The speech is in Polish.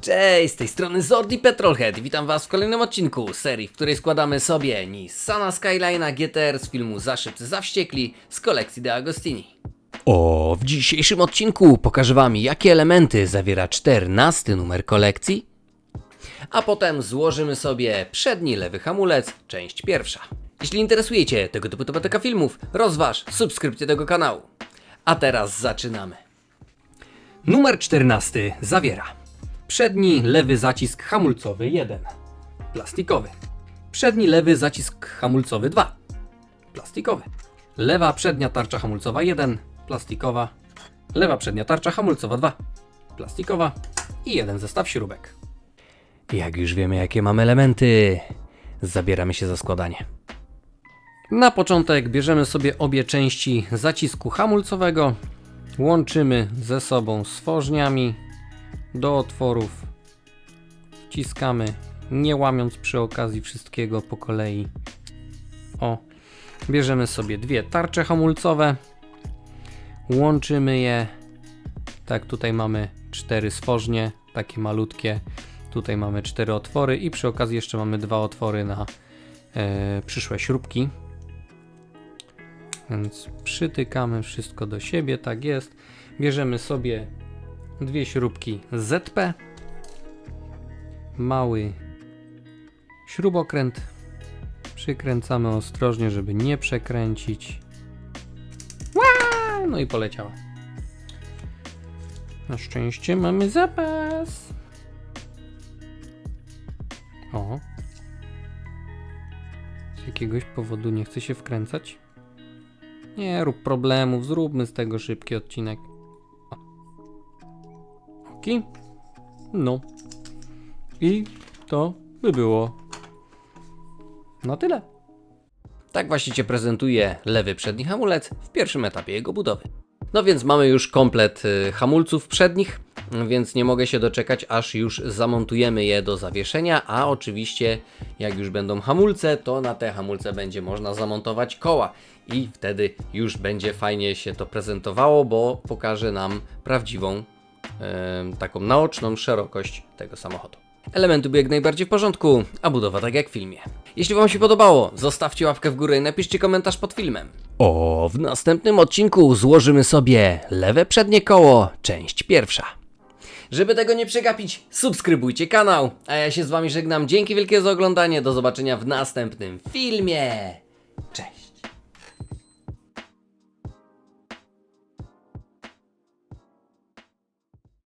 Cześć, z tej strony Zordi Petrolhead witam was w kolejnym odcinku serii, w której składamy sobie Nissana Skyline'a GTR z filmu Za szybcy, za wściekli z kolekcji De Agostini. O, w dzisiejszym odcinku pokażę wam jakie elementy zawiera 14 numer kolekcji, a potem złożymy sobie przedni lewy hamulec, część pierwsza. Jeśli interesujecie tego typu tematyka filmów, rozważ subskrypcję tego kanału. A teraz zaczynamy. Numer 14 zawiera przedni lewy zacisk hamulcowy 1, plastikowy. Przedni lewy zacisk hamulcowy 2, plastikowy. Lewa przednia tarcza hamulcowa 1, plastikowa. Lewa przednia tarcza hamulcowa 2, plastikowa i jeden zestaw śrubek. Jak już wiemy, jakie mamy elementy, zabieramy się za składanie. Na początek bierzemy sobie obie części zacisku hamulcowego, łączymy ze sobą stworzniami do otworów, wciskamy, nie łamiąc przy okazji wszystkiego po kolei. O, bierzemy sobie dwie tarcze hamulcowe, łączymy je. Tak, tutaj mamy cztery stworznie, takie malutkie. Tutaj mamy cztery otwory i przy okazji jeszcze mamy dwa otwory na e, przyszłe śrubki. Więc przytykamy wszystko do siebie, tak jest. Bierzemy sobie dwie śrubki ZP, mały śrubokręt. Przykręcamy ostrożnie, żeby nie przekręcić. No i poleciała. Na szczęście mamy zapas. O. Z jakiegoś powodu nie chce się wkręcać. Nie rób problemów, zróbmy z tego szybki odcinek. No. I to by było. No tyle. Tak właśnie się prezentuje lewy przedni hamulec w pierwszym etapie jego budowy. No więc mamy już komplet y, hamulców przednich, więc nie mogę się doczekać, aż już zamontujemy je do zawieszenia, a oczywiście jak już będą hamulce, to na te hamulce będzie można zamontować koła i wtedy już będzie fajnie się to prezentowało, bo pokaże nam prawdziwą taką naoczną szerokość tego samochodu. Elementy były jak najbardziej w porządku, a budowa tak jak w filmie. Jeśli Wam się podobało, zostawcie łapkę w górę i napiszcie komentarz pod filmem. O, w następnym odcinku złożymy sobie lewe przednie koło, część pierwsza. Żeby tego nie przegapić, subskrybujcie kanał, a ja się z Wami żegnam. Dzięki wielkie za oglądanie, do zobaczenia w następnym filmie. Cześć!